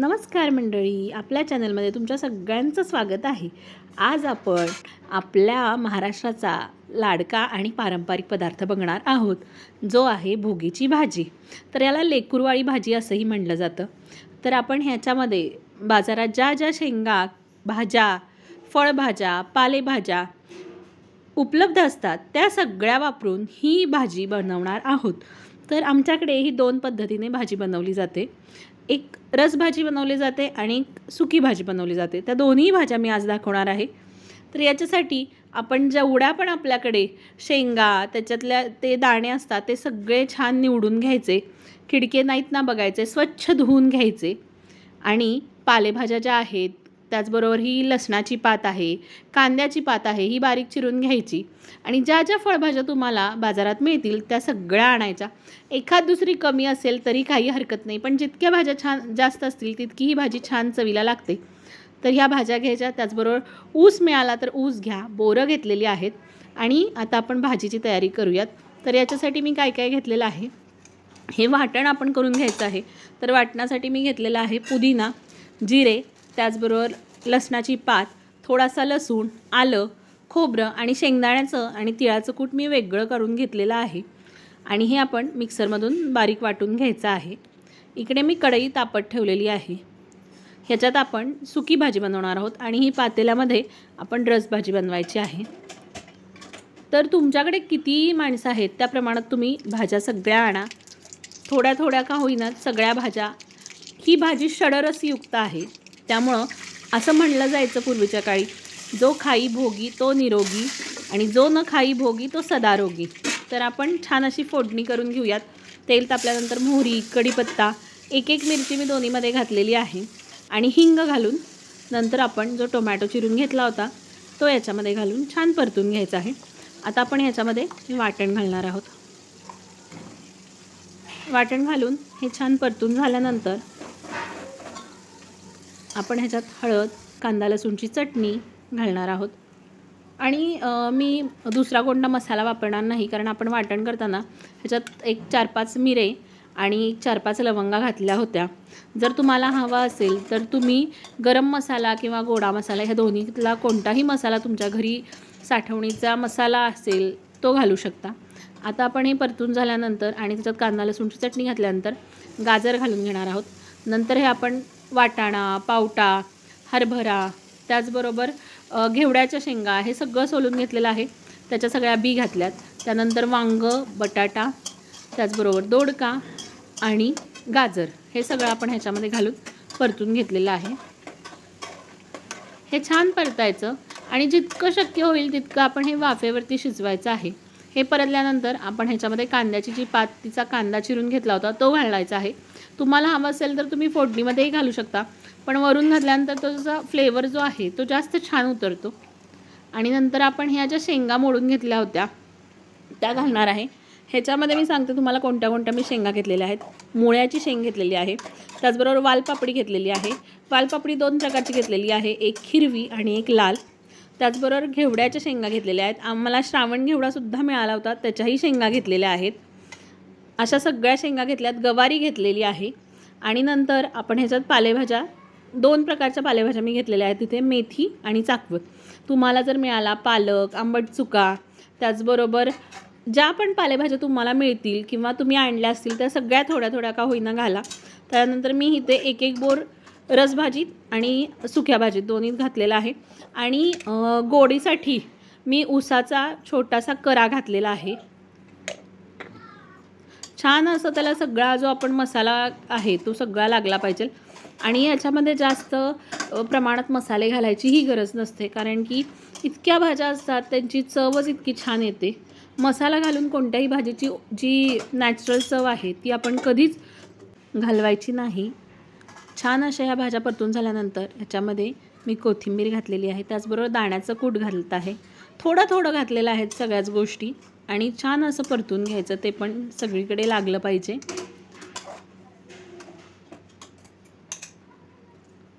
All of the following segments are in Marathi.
नमस्कार मंडळी आपल्या चॅनलमध्ये तुमच्या सगळ्यांचं स्वागत आहे. आज आपण आपल्या महाराष्ट्राचा लाडका आणि पारंपरिक पदार्थ बघणार आहोत जो आहे भोगीची भाजी. तर याला लेकुरवाळी भाजी असंही म्हणलं जातं. तर आपण ह्याच्यामध्ये बाजारात ज्या ज्या शेंगा भाज्या फळभाज्या पालेभाज्या उपलब्ध असतात त्या सगळ्या वापरून ही भाजी बनवणार आहोत. तर आमच्याकडे ही दोन पद्धतीने भाजी बनवली जाते. एक रसभाजी बनवली जाते आणि एक सुकी भाजी बनवली जाते. त्या दोन्ही भाज्या मी आज दाखवणार आहे. तर याच्यासाठी आपण जेवढ्या पण आपल्याकडे शेंगा त्याच्यातल्या ते दाणे असतात ते सगळे छान निवडून घ्यायचे. खिडके नाहीत ना बघायचे स्वच्छ धुवून घ्यायचे. आणि पालेभाज्या ज्या आहेत त्याचबरोबर ही लसणाची पात आहे कांद्याची पात आहे ही बारीक चिरून घ्यायची. आणि ज्या ज्या फळभाज्या तुम्हाला बाजारात मिळतील त्या सगळ्या आणायच्या. एखाद दुसरी कमी असेल तरी काही हरकत नाही. पण जितक्या भाज्या छान जास्त असतील तितकी ही भाजी छान चवीला लागते. तर ह्या भाज्या घ्यायच्या. त्याचबरोबर ऊस मिळाला तर ऊस घ्या. बोरं घेतलेली आहेत. आणि आता आपण भाजीची तयारी करूयात. तर याच्यासाठी मी काय काय घेतलेलं आहे? हे वाटण आपण करून घ्यायचं आहे. तर वाटणासाठी मी घेतलेलं आहे पुदिना जिरे त्याचबरोबर लसणाची पात थोडासा लसूण आलं खोबरं आणि शेंगदाण्याचं आणि तिळाचं कूट मी वेगळं करून घेतलेलं आहे. आणि हे आपण मिक्सरमधून बारीक वाटून घ्यायचं आहे. इकडे मी कढई तापत ठेवलेली आहे. ह्याच्यात आपण सुकी भाजी बनवणार आहोत आणि ही पातेल्यामध्ये आपण रसभाजी बनवायची आहे. तर तुमच्याकडे किती माणसं आहेत त्या प्रमाणात तुम्ही भाज्या सगळ्या आणा. थोड्या थोड्या का होईनात सगळ्या भाज्या. ही भाजी षडरसयुक्त आहे. त्यामुळं असं म्हणलं जायचं पूर्वीच्या काळी जो खाई भोगी तो निरोगी आणि जो न खाई भोगी तो सदारोगी तर आपण छान अशी फोडणी करून घेऊयात. तेल तापल्यानंतर मोहरी कढीपत्ता एक एक मिरची मी दोन्हीमध्ये घातलेली आहे. आणि हिंग घालून नंतर आपण जो टोमॅटो चिरून घेतला होता तो याच्यामध्ये घालून छान परतून घ्यायचा आहे. आता आपण ह्याच्यामध्ये वाटण घालणार आहोत. वाटण घालून हे छान परतून झाल्यानंतर आपण ह्याच्यात हळद कांदा लसूणची चटणी घालणार आहोत. आणि मी दुसरा कोणता मसाला वापरणार नाही कारण आपण वाटण करताना ह्याच्यात एक चार पाच मिरे आणि एक चार पाच लवंगा घातल्या होत्या. जर तुम्हाला हवा असेल तर तुम्ही गरम मसाला किंवा गोडा मसाला ह्या दोन्हीतला कोणताही मसाला तुमच्या घरी साठवणीचा मसाला असेल तो घालू शकता. आता आपण हे परतून झाल्यानंतर आणि त्याच्यात कांदा लसूणची चटणी घातल्यानंतर गाजर घालून घेणार आहोत. नंतर हे आपण वाटाणा पावटा हरभरा त्याचबरोबर घेवड्याच्या शेंगा हे सगळं सोलून घेतलेलं आहे. त्याच्या सगळ्या बी घातल्यात. त्यानंतर वांग बटाटा त्याचबरोबर दोडका आणि गाजर हे सगळं आपण ह्याच्यामध्ये घालून परतून घेतलेलं आहे. हे छान परतायचं आणि जितकं शक्य होईल तितकं आपण हे वाफेवरती शिजवायचं आहे. हे परतल्यानंतर आपण ह्याच्यामध्ये कांद्याची जी पातीचा कांदा चिरून घेतला होता तो घालायचा आहे. तुम्हाला हवा असेल तर तुम्ही फोडणीमध्येही घालू शकता. पण वरून घातल्यानंतर तो जसा फ्लेवर जो आहे तो जास्त छान उतरतो. आणि नंतर आपण ह्या ज्या शेंगा मोडून घेतल्या होत्या त्या घालणार आहे. ह्याच्यामध्ये मी सांगते तुम्हाला कोणत्या कोणत्या मी शेंगा घेतलेल्या आहेत. मुळ्याची शेंग घेतलेली आहे. त्याचबरोबर वालपापडी घेतलेली आहे. वालपापडी दोन प्रकारची घेतलेली आहे. एक हिरवी आणि एक लाल. त्याचबरोबर घेवड्याच्या शेंगा घेतलेल्या आहेत. आम्हाला श्रावण घेवडासुद्धा मिळाला होता. त्याच्याही शेंगा घेतलेल्या आहेत. अशा सगळ्या शेंगा घेतल्यात. गवारी घेतलेली आहे. आणि नंतर आपण ह्याच्यात पालेभाज्या दोन प्रकारच्या पालेभाज्या मी घेतलेल्या आहेत. तिथे मेथी आणि चाकवत तुम्हाला जर मिळाला पालक आंबट चुका त्याचबरोबर ज्या पण पालेभाज्या तुम्हाला मिळतील किंवा तुम्ही आणल्या असतील त्या सगळ्या थोड्या थोड्या का होईना घाला. त्यानंतर मी इथे एक एक बोर रसभाजीत आणि सुक्या भाजीत दोन्हीत घातलेला आहे. आणि गोडीसाठी मी ऊसाचा छोटासा करा घातलेला आहे. छान असं त्याला सगळा जो आपण मसाला आहे तो सगळा लागला पाहिजे. आणि याच्यामध्ये जास्त प्रमाणात मसाले घालायची ही गरज नसते. कारण की इतक्या भाज्या असतात त्यांची चवच इतकी छान येते. मसाला घालून कोणत्याही भाजीची जी नॅचरल चव आहे ती आपण कधीच घालवायची नाही. छान अशा ह्या भाज्या परतून झाल्यानंतर ह्याच्यामध्ये मी कोथिंबीर घातलेली आहे. त्याचबरोबर दाण्याचं कूट घालत आहे. थोडं थोडं घातलेलं आहेत सगळ्याच गोष्टी आणि छान असं परतून घ्यायचं ते पण सगळीकडे लागलं पाहिजे.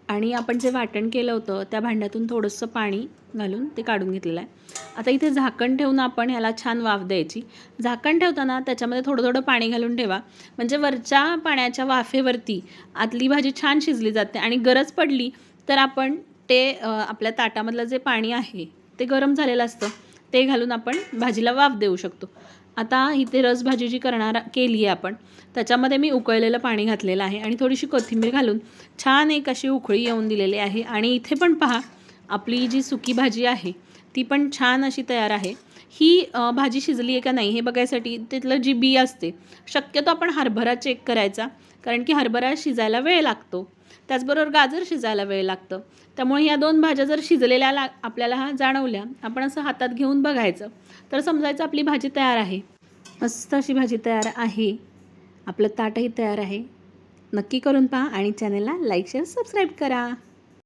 आणि आपण जे वाटण केलं होतं त्या भांड्यातून थोडंसं पाणी घालून ते काढून घेतलेलं आहे. आता इथे झाकण ठेवून आपण ह्याला छान वाफ द्यायची. झाकण ठेवताना त्याच्यामध्ये थोडं थोडं पाणी घालून ठेवा. म्हणजे वरच्या पाण्याच्या वाफेवरती आतली भाजी छान शिजली जाते आणि गरज पडली तर आपण ते आपल्या ताटामधलं जे पाणी आहे ते गरम झालेलं असतं ते घालून आपण भाजीला वाफ देऊ शकतो. आता इथे रसभाजी जी करणार केली आहे आपण त्याच्यामध्ये मी उकळलेलं पाणी घातलेलं आहे आणि थोडीशी कोथिंबीर घालून छान एक अशी उकळी येऊन दिलेली आहे. आणि इथे पण पहा आपली जी सुकी भाजी आहे ती पण छान अशी तयार आहे. ही भाजी शिजली आहे का नाही हे बघायसाठी तिथलं जी बी असते शक्यतो आपण हरभरा चेक करायचा कारण की हरभरा शिजायला वेळ लागतो. त्याचबरोबर गाजर शिजायला वेळ लागतं. त्यामुळे ह्या दोन भाज्या जर शिजलेल्या ला आपल्याला हा जाणवल्या आपण असं हातात घेऊन बघायचं. तर समजायचं आपली भाजी तयार आहे. मस्त अशी भाजी तयार आहे. आपलं ताटही तयार आहे. नक्की करून पहा आणि चॅनलला लाईक शेअर सबस्क्राईब करा.